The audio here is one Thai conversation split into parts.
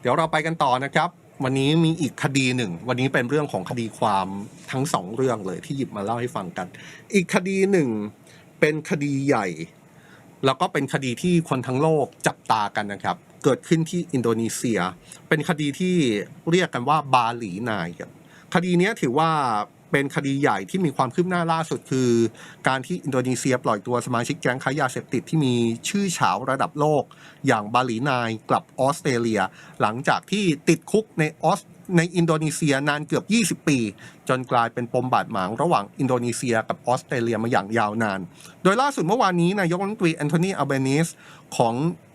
เดี๋ยวเราไปกันต่อนะครับ วันนี้มีอีกคดีหนึ่ง วันนี้เป็นเรื่องของคดีความทั้งสองเรื่องเลยที่หยิบมาเล่าให้ฟังกัน อีกคดีหนึ่งเป็นคดีใหญ่ แล้วก็เป็นคดีที่คนทั้งโลกจับตากันนะครับ เกิดขึ้นที่อินโดนีเซีย เป็นคดีที่เรียกกันว่าบาหลีนายครับคดีนี้ถือว่า เป็นคดีใหญ่ที่มีความคืบหน้าล่าสุดคือ การที่อินโดนีเซียปล่อยตัวสมาชิกแก๊งค้ายาเสพติดที่มีชื่อเฉาระดับโลก อย่างบาหลีนายกลับออสเตรเลีย หลังจากที่ติดคุกในออสในอินโดนีเซียนานเกือบ 20 ปี จนกลายเป็นปมบาดหมางระหว่างอินโดนีเซียกับออสเตรเลียมาอย่างยาวนาน โดยล่าสุดเมื่อวานนี้นายกรัฐมนตรีแอนโทนีอัลเบนิสของ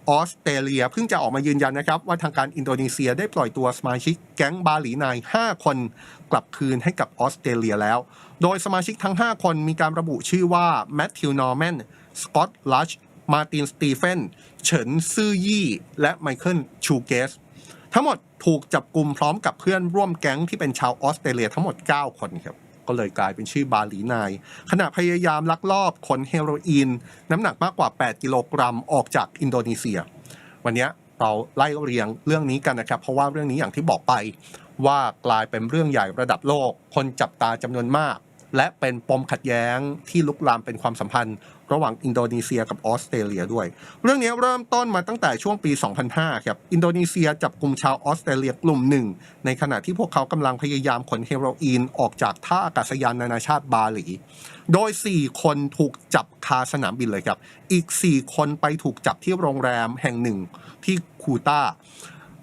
ออสเตรเลียเพิ่งจะออกมายืนยันนะครับ ว่าทางการอินโดนีเซียได้ปล่อยตัวสมาชิกแก๊งบาหลีนาย 5 คนกลับคืนให้กับออสเตรเลียแล้ว โดยสมาชิกทั้ง 5 คนมีการระบุชื่อว่าแมทธิวนอร์แมนสกอตลัชมาร์ตินสตีเฟนเฉินซื่อยี่ และไมเคิลชูเกส ทั้งหมดถูกจับกลุ่มพร้อมกับเพื่อนร่วมแก๊งที่เป็นชาวออสเตรเลียทั้งหมด 9 คนครับ ก็เลยกลายเป็นชื่อบาหลีนาย ขณะพยายามลักลอบขนเฮโรอีน น้ำหนักมากกว่า 8 กิโลกรัมออกจากอินโดนีเซีย วันนี้เราไล่เรียงเรื่องนี้กันนะครับ เพราะว่าเรื่องนี้อย่างที่บอกไปว่ากลายเป็นเรื่องใหญ่ระดับโลก คนจับตาจำนวนมาก และเป็นปมขัดแย้งที่ลุกลามเป็นความสัมพันธ์ ระหว่างอินโดนีเซียกับออสเตรเลียด้วย เรื่องนี้เริ่มต้นมาตั้งแต่ช่วงปี 2005 ครับ อินโดนีเซียจับกลุ่มชาวออสเตรเลียกลุ่มหนึ่ง ในขณะที่พวกเขากำลังพยายามขนเฮโรอีนออกจากท่าอากาศยานนานาชาติบาหลี โดย 4 คนถูกจับคาสนามบินเลยครับ อีก 4 คนไปถูกจับที่โรงแรมแห่งหนึ่งที่คูตา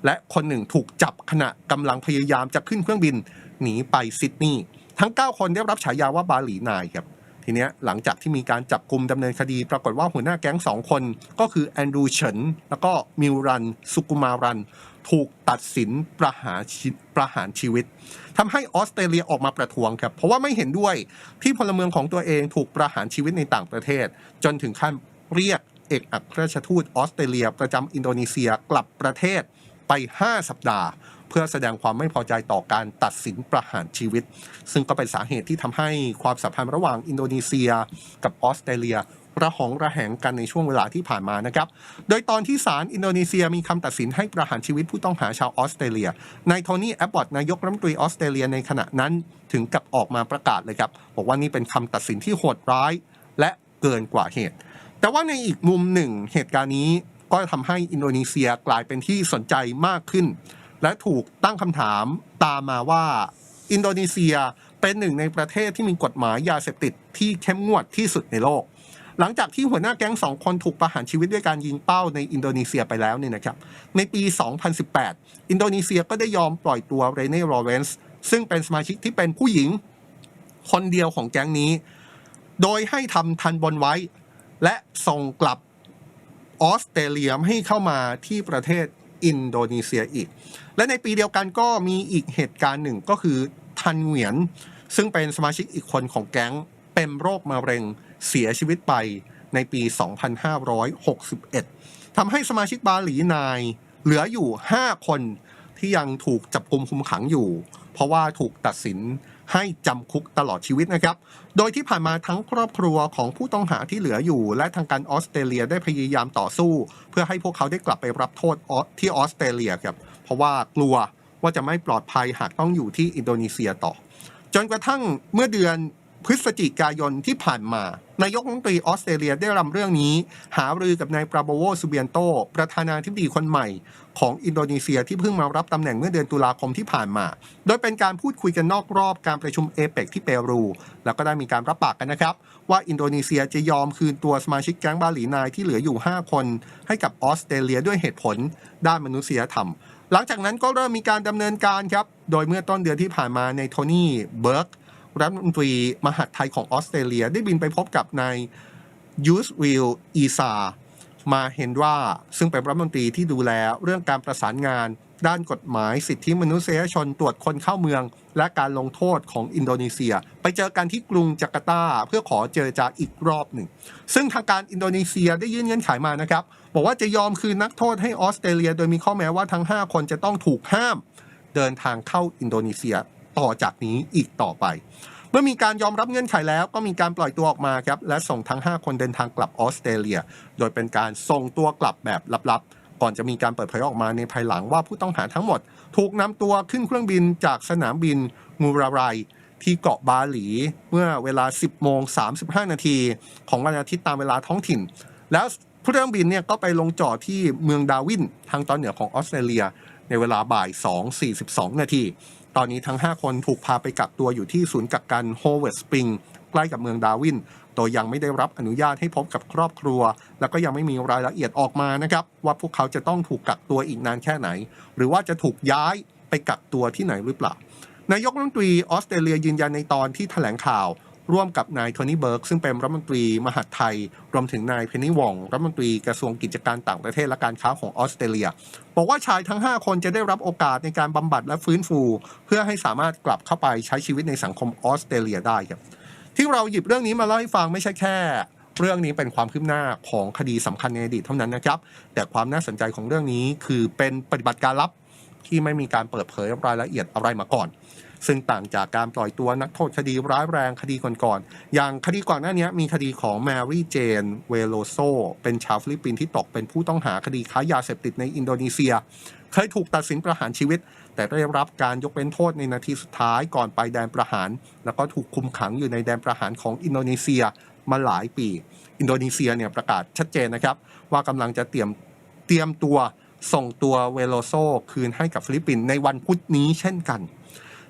และคนหนึ่งถูกจับขณะกำลังพยายามจะขึ้นเครื่องบินหนีไปซิดนีย์ทั้ง 9 คนได้รับฉายาว่าบาหลีนายครับ ทีเนี้ยหลังจากที่มีการจับกลุ่มดำเนินคดี ปรากฏว่าหัวหน้าแก๊งสองคน ก็คือแอนดรูเฉินแล้วก็มิวรัน สุกุมารัน ถูกตัดสินประหารประหารชีวิตทำให้ออสเตรเลียออกมาประท้วงครับเพราะว่าไม่เห็นด้วยที่พลเมืองของตัวเองถูกประหารชีวิตในต่างประเทศ จนถึงขั้นเรียกเอกอัครราชทูตออสเตรเลียประจำอินโดนีเซียกลับประเทศไป 5 สัปดาห์ เพื่อแสดงความไม่พอใจต่อการตัดสินประหารชีวิต ซึ่งก็เป็นสาเหตุที่ทำให้ความสัมพันธ์ระหว่างอินโดนีเซีย กับออสเตรเลียระหองระแหงกันในช่วงเวลาที่ผ่านมานะครับ โดยตอนที่ศาลอินโดนีเซียมีคำตัดสินให้ประหารชีวิตผู้ต้องหาชาวออสเตรเลีย นายโทนี่แอบบอตนายกรัฐมนตรีออสเตรเลียในขณะนั้นถึงกับออกมาประกาศเลยครับ บอกว่านี่เป็นคำตัดสินที่โหดร้าย และเกินกว่าเหตุ แต่ว่าในอีกมุมหนึ่งเหตุการณ์นี้ก็ทำให้อินโดนีเซียกลายเป็นที่สนใจมากขึ้น และถูกตั้งคำถามตามมาว่า อินโดนีเซียเป็นหนึ่งในประเทศที่มีกฎหมายยาเสพติดที่เข้มงวดที่สุดในโลก หลังจากที่หัวหน้าแก๊งสองคนถูกประหารชีวิตด้วยการยิงเป้าในอินโดนีเซียไปแล้วเนี่ยนะครับ ในปี 2018 อินโดนีเซียก็ได้ยอมปล่อยตัวเรเน่โรเรนส์ซึ่งเป็นสมาชิกที่เป็นผู้หญิงคนเดียวของแก๊งนี้ โดยให้ทำทันบนไว้ และส่งกลับออสเตรเลียมให้เข้ามาที่ประเทศ อินโดนีเซียอีก และในปีเดียวกันก็มีอีกเหตุการณ์หนึ่งก็คือทันเหวียน ซึ่งเป็นสมาชิกอีกคนของแก๊ง เป็นโรคมะเร็งเสียชีวิตไปในปี 2561 ทำให้สมาชิกบาหลีนาย เหลืออยู่ 5 คนที่ยังถูกจับกุมคุมขังอยู่ เพราะว่าถูกตัดสิน ให้จำคุกตลอดชีวิตนะครับ โดยที่ผ่านมาทั้งครอบครัวของผู้ต้องหาที่เหลืออยู่ และทางการออสเตรเลียได้พยายามต่อสู้ เพื่อให้พวกเขาได้กลับไปรับโทษที่ออสเตรเลียครับ เพราะว่ากลัวว่าจะไม่ปลอดภัยหากต้องอยู่ที่อินโดนีเซียต่อ จนกระทั่งเมื่อเดือนพฤศจิกายนที่ผ่านมา นายกรัฐมนตรีออสเตรเลียได้รำเรื่องนี้ หารือกับนายปราโบโวซูเบียนโต ประธานาธิบดีคนใหม่ของอินโดนีเซียที่เพิ่งมารับตำแหน่งเมื่อเดือนตุลาคมที่ผ่านมา โดยเป็นการพูดคุยกันนอกรอบการประชุมเอเปกที่เปรู แล้วก็ได้มีการรับปากกันนะครับ ว่าอินโดนีเซียจะยอมคืนตัวสมาชิกแก๊งบาหลีนายที่เหลืออยู่ 5 คน ให้กับออสเตรเลียด้วยเหตุผล ด้านมนุษยธรรม หลังจากนั้นก็เริ่มมีการดำเนินการครับ โดยเมื่อต้นเดือนที่ผ่านมาในโทนี่เบิร์ก รัฐมนตรีมหาดไทยของออสเตรเลีย ได้บินไปพบกับนายยูสวิลอีซามาเห็นว่าซึ่งเป็นรัฐมนตรีที่ดูแลเรื่องการประสานงาน ด้านกฎหมายสิทธิมนุษยชนตรวจคนเข้าเมือง และการลงโทษของอินโดนีเซีย ไปเจอกันที่กรุงจาการ์ตา เพื่อขอเจรจาอีกรอบหนึ่ง ซึ่งทางการอินโดนีเซียได้ยื่นเงื่อนไขมานะครับ บอกว่าจะยอมคืนนักโทษให้ออสเตรเลีย โดยมีข้อแม้ว่าทั้ง 5 คนจะต้องถูกห้าม เดินทางเข้าอินโดนีเซีย ต่อจากนี้อีกต่อไป เมื่อมีการยอมรับเงื่อนไขแล้วก็มีการปล่อยตัวออกมาครับและส่งทั้ง 5 คนเดินทางกลับออสเตรเลีย โดยเป็นการส่งตัวกลับแบบลับๆ ก่อนจะมีการเปิดเผยออกมาในภายหลังว่าผู้ต้องหาทั้งหมด ถูกนำตัวขึ้นเครื่องบินจากสนามบินงูราไรที่เกาะบาหลี เมื่อเวลา 10 โมง 35 นาที ของวันอาทิตย์ตามเวลาท้องถิ่น แล้วผู้เครื่องบินเนี่ยก็ไปลงจอดที่เมืองดาวินทางตอนเหนือของออสเตรเลีย ในเวลาบ่าย 2.42 นาที ตอนนี้ทั้ง 5 คนถูกพาไปกักตัวอยู่ที่ศูนย์กักกันโฮเวิร์ดสปริงใกล้กับเมืองดาวิน โดยยังไม่ได้รับอนุญาตให้พบกับครอบครัว แล้วก็ยังไม่มีรายละเอียดออกมานะครับว่าพวกเขาจะต้องถูกกักตัวอีกนานแค่ไหน หรือว่าจะถูกย้ายไปกักตัวที่ไหนหรือเปล่านายกรัฐมนตรีออสเตรเลียยืนยันในตอนที่แถลงข่าว ร่วมกับนายโทนี่เบิร์กซึ่งเป็นรัฐมนตรีมหาดไทย รวมถึงนายเพนนีวองรัฐมนตรีกระทรวงกิจการต่างประเทศและการค้าของออสเตรเลีย บอกว่าชายทั้ง 5 คนจะได้รับโอกาสในการบำบัดและฟื้นฟู เพื่อให้สามารถกลับเข้าไปใช้ชีวิตในสังคมออสเตรเลียได้ครับที่เราหยิบเรื่องนี้มาเล่าให้ฟังไม่ใช่แค่ เรื่องนี้เป็นความคืบหน้าของคดีสำคัญในอดีตเท่านั้นนะครับ แต่ความน่าสนใจของเรื่องนี้คือเป็นปฏิบัติการลับที่ไม่มีการเปิดเผยรายละเอียดอะไรมาก่อน ซึ่งต่างจากการปล่อยตัวนักโทษคดีร้ายแรงคดีก่อนๆอย่างคดีก่อนหน้านี้มีคดีของแมรี่เจนเวโลโซเป็นชาวฟิลิปปินส์ที่ตกเป็นผู้ต้องหาคดีค้ายาเสพติดในอินโดนีเซีย เคยถูกตัดสินประหารชีวิต แต่ได้รับการยกเว้นโทษในนาทีสุดท้ายก่อนไปแดนประหาร แล้วก็ถูกคุมขังอยู่ในแดนประหารของอินโดนีเซียมาหลายปี อินโดนีเซียเนี่ยประกาศชัดเจนนะครับ ว่ากำลังจะเตรียมเตรียมตัวส่งตัวเวโลโซคืนให้กับฟิลิปปินส์ในวันพุธนี้เช่นกัน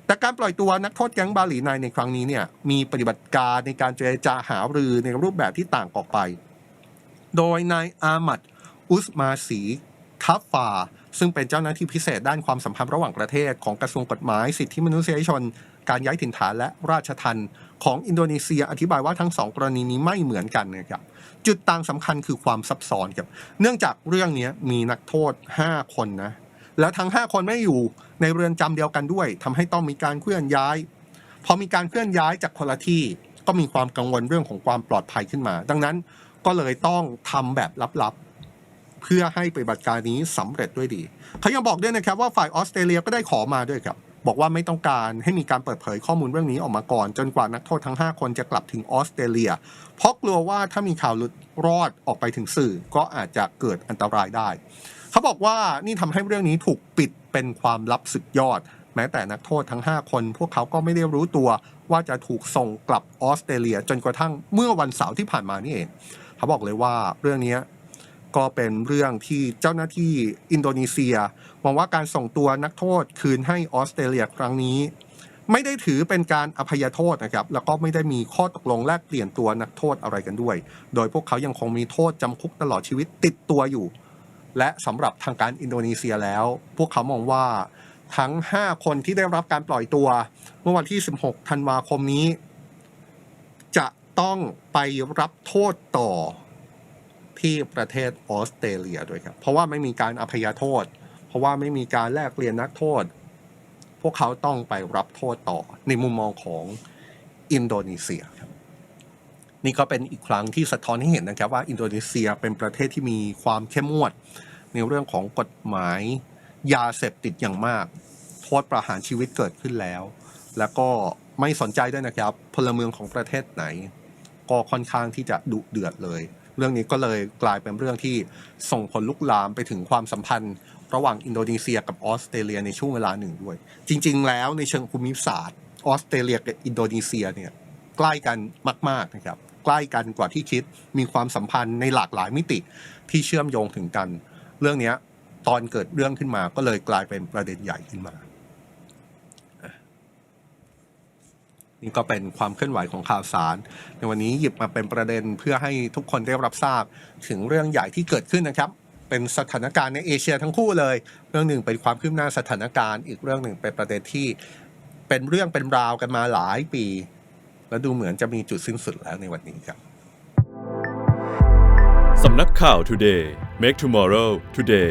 แต่การปล่อยตัวนักโทษแก๊งบาหลีในในครั้งนี้เนี่ยมีปฏิบัติการในการเจรจาหารือในรูปแบบที่ต่างออกไป โดยนายอามัดอุสมาสีคัฟฟาซึ่งเป็นเจ้าหน้าที่พิเศษด้านความสัมพันธ์ระหว่างประเทศของกระทรวงกฎหมายสิทธิมนุษยชน การย้ายถิ่นฐานและราชทันของอินโดนีเซียอธิบายว่าทั้งสองกรณีนี้ไม่เหมือนกันนะครับจุดต่างสำคัญคือความซับซ้อนครับเนื่องจากเรื่องนี้มีนักโทษ 5 คนนะ แล้วทั้ง 5 คนไม่อยู่ในเรือนจำเดียวกันด้วยทำให้ต้องมีการเคลื่อนย้ายพอมีการเคลื่อนย้ายจากคนละที่ก็มีความกังวลเรื่องของความปลอดภัยขึ้นมา ดังนั้นก็เลยต้องทำแบบลับๆ เพื่อให้ปฏิบัติการนี้สำเร็จด้วยดี เขายังบอกด้วยนะครับว่าฝ่ายออสเตรเลียก็ได้ขอมาด้วยครับ บอกว่าไม่ต้องการให้มีการเปิดเผยข้อมูลเรื่องนี้ออกมาก่อน จนกว่านักโทษทั้ง 5 คนจะกลับถึงออสเตรเลีย เพราะกลัวว่าถ้ามีข่าวหลุดรอดออกไปถึงสื่อก็อาจจะเกิดอันตรายได้ เขาบอกว่านี่ทำให้เรื่องนี้ถูกปิดเป็นความลับสุดยอด แม้แต่นักโทษทั้ง 5 คน พวกเขาก็ไม่ได้รู้ตัวว่าจะถูกส่งกลับออสเตรเลียจนกระทั่งเมื่อวันเสาร์ที่ผ่านมานี่เอง เขาบอกเลยว่าเรื่องนี้ก็เป็นเรื่องที่เจ้าหน้าที่อินโดนีเซียมองว่าการส่งตัวนักโทษคืนให้ออสเตรเลียครั้งนี้ ไม่ได้ถือเป็นการอภัยโทษนะครับ แล้วก็ไม่ได้มีข้อตกลงแลกเปลี่ยนตัวนักโทษอะไรกันด้วย โดยพวกเขายังคงมีโทษจำคุกตลอดชีวิตติดตัวอยู่ และสำหรับทางการอินโดนีเซียแล้ว พวกเขามองว่าทั้ง 5 คนที่ได้รับการปล่อยตัว เมื่อวันที่ 16 ธันวาคมนี้ จะต้องไปรับโทษต่อที่ประเทศออสเตรเลียด้วยครับ เพราะว่าไม่มีการอภัยโทษ เพราะว่าไม่มีการแลกเปลี่ยนนักโทษ พวกเขาต้องไปรับโทษต่อในมุมมองของอินโดนีเซียครับ นี่ก็เป็นอีกครั้งที่สะท้อนให้เห็นนะครับว่าอินโดนีเซียเป็นประเทศที่มีความเข้มงวด ในเรื่องของกฎหมายยาเสพติดอย่างมาก โทษประหารชีวิตเกิดขึ้นแล้ว แล้วก็ไม่สนใจด้วยนะครับพลเมืองของประเทศไหน ก็ค่อนข้างที่จะดุเดือดเลย เรื่องนี้ก็เลยกลายเป็นเรื่องที่ส่งผลลุกลามไปถึงความสัมพันธ์ ระหว่างอินโดนีเซียกับออสเตรเลียในช่วงเวลาหนึ่งด้วย จริง ๆ แล้วในเชิงภูมิศาสตร์ออสเตรเลียกับอินโดนีเซียเนี่ยใกล้กันมาก ๆนะครับ ใกล้กันกว่าที่คิด มีความสัมพันธ์ในหลากหลายมิติที่เชื่อมโยงถึงกัน เรื่องนี้ตอนเกิดเรื่องขึ้นมาก็เลยกลายเป็นประเด็นใหญ่ขึ้นมานี่ก็เป็นความเคลื่อนไหวของข่าวสาร ในวันนี้หยิบมาเป็นประเด็นเพื่อให้ทุกคนได้รับทราบถึงเรื่องใหญ่ที่เกิดขึ้นนะครับ เป็นสถานการณ์ในเอเชียทั้งคู่เลย เรื่องหนึ่งเป็นความคืบหน้าสถานการณ์ อีกเรื่องหนึ่งเป็นประเด็นที่เป็นเรื่องเป็นราวกันมาหลายปี และดูเหมือนจะมีจุดสิ้นสุดแล้วในวันนี้ครับสำนักข่าว Today Make Tomorrow Today